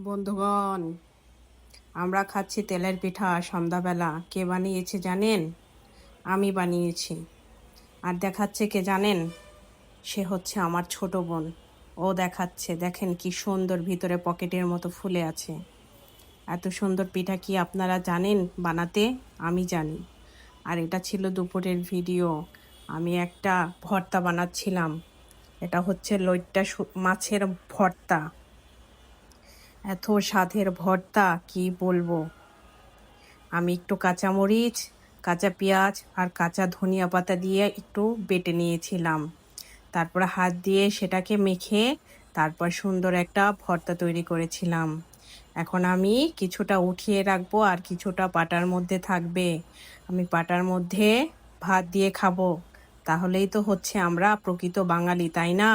বন্ধুগণ, আমরা খাচ্ছি তেলের পিঠা সন্ধ্যাবেলা। কে বানিয়েছে জানেন? আমি বানিয়েছি। আর দেখাচ্ছে কে জানেন? সে হচ্ছে আমার ছোট বোন। ও দেখাচ্ছে, দেখেন কি সুন্দর ভিতরে পকেটের মতো ফুলে আছে। এত সুন্দর পিঠা কি আপনারা জানেন বানাতে? আমি জানি। আর এটা ছিল দুপুরের ভিডিও। আমি একটা ভর্তা বানাচ্ছিলাম। এটা হচ্ছে লইট্টা মাছের ভর্তা। এত স্বাদের ভর্তা, কি বলব? আমি একটু কাঁচামরিচ, কাঁচা পেঁয়াজ আর কাঁচা ধনিয়া পাতা দিয়ে একটু বেটে নিয়েছিলাম। তারপর হাত দিয়ে সেটাকে মেখে তারপর সুন্দর একটা ভর্তা তৈরি করেছিলাম। এখন আমি কিছুটা উঠিয়ে রাখব আর কিছুটা পাটার মধ্যে থাকবে। আমি পাটার মধ্যে ভাত দিয়ে খাব। তাহলেই তো হচ্ছে আমরা প্রকৃত বাঙালি, তাই না?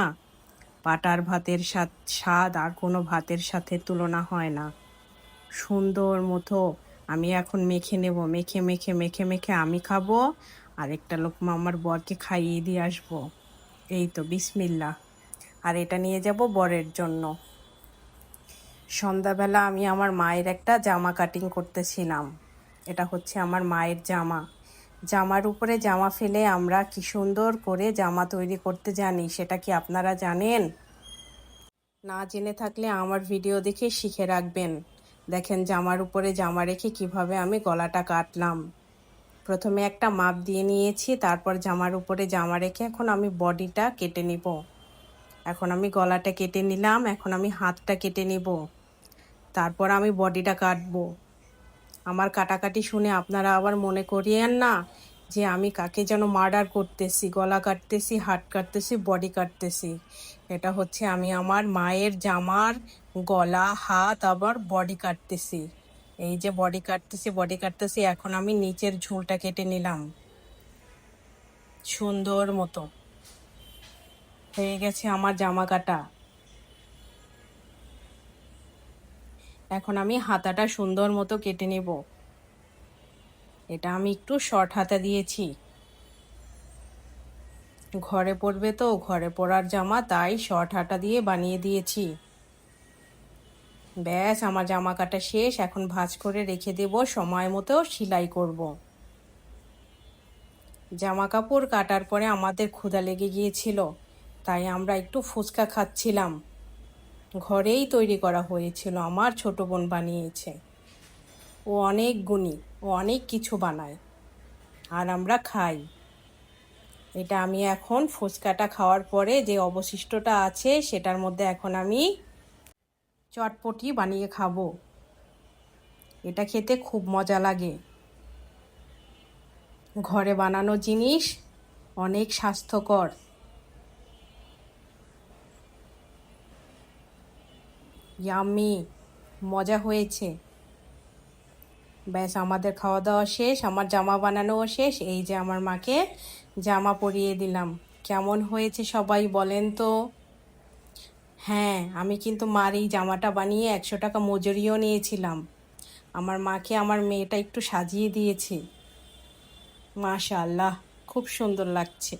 পাটার ভাতের স্বাদ আর কোনো ভাতের সাথে তুলনা হয় না। সুন্দর মতো আমি এখন মেখে নেব, মেখে মেখে মেখে মেখে আমি খাব আর একটা লোকমা আমার বরকে খাইয়ে দিয়ে আসব। এই তো বিসমিল্লা আর এটা নিয়ে যাব বরের জন্য। সন্ধ্যাবেলা আমি আমার মায়ের একটা জামা কাটিং করতেছিলাম। এটা হচ্ছে আমার মায়ের জামা। জামার উপরে জামা ফেলে আমরা কি সুন্দর করে জামা তৈরি করতে জানি, সেটা কি আপনারা জানেন? না জেনে থাকলে আমার ভিডিও দেখে শিখে রাখবেন। দেখেন জামার উপরে জামা রেখে কীভাবে আমি গলাটা কাটলাম। প্রথমে একটা মাপ দিয়ে নিয়েছি, তারপর জামার উপরে জামা রেখে এখন আমি বডিটা কেটে নিব। এখন আমি গলাটা কেটে নিলাম, এখন আমি হাতটা কেটে নিব। তারপর আমি বডিটা কাটবো। আমার কাটাকাটি শুনে আপনারা আবার মনে করিয়েন না যে আমি কাকে যেন মার্ডার করতেছি, গলা কাটতেছি, হাত কাটতেছি, বডি কাটতেছি। এটা হচ্ছে আমি আমার মায়ের জামার গলা, হাত আবার বডি কাটতেছি। এই যে বডি কাটতেছি বডি কাটতেছি, এখন আমি নিচের ঝুলটা কেটে নিলাম। সুন্দর মতো। হয়ে গেছে আমার জামা কাটা। এখন আমি হাতাটা সুন্দর মতো কেটে নেব। এটা আমি একটু শর্ট হাতা দিয়েছি। ঘরে পরবে তো, ঘরে পরার জামা তাই শর্ট হাতা দিয়ে বানিয়ে দিয়েছি। ব্যাস, আমার জামা কাটা শেষ। এখন ভাঁজ করে রেখে দেব, সময় মতো সেলাই করব। জামা কাপড় কাটার পরে আমাদের ক্ষুধা লেগে গিয়েছিল, তাই আমরা একটু ফুচকা খাচ্ছিলাম। ঘরেই তৈরি করা হয়েছিল, আমার ছোট বোন বানিয়েছে। ও অনেক গুণী, ও অনেক কিছু বানায়। আর আমরা খাই। এটা আমি এখন ফুচকাটা খাওয়ার পরে যে অবশিষ্টটা আছে, সেটার মধ্যে এখন আমি চটপটি বানিয়ে খাব। এটা খেতে খুব মজা লাগে। ঘরে বানানো জিনিস অনেক স্বাস্থ্যকর। ইয়াম্মি মজা হয়েছে। ব্যাস, আমাদের খাওয়া দাওয়া শেষ, আমার জামা বানানোও শেষ, এই যে আমার মাকে জামা পরিয়ে দিলাম। কেমন হয়েছে সবাই বলেন তো? হ্যাঁ আমি কিন্তু মার এই জামাটা বানিয়ে একশো টাকা মজুরিও নিয়েছিলাম। আমার মাকে আমার মেয়েটা একটু সাজিয়ে দিয়েছে। মাশাআল্লাহ, খুব সুন্দর লাগছে।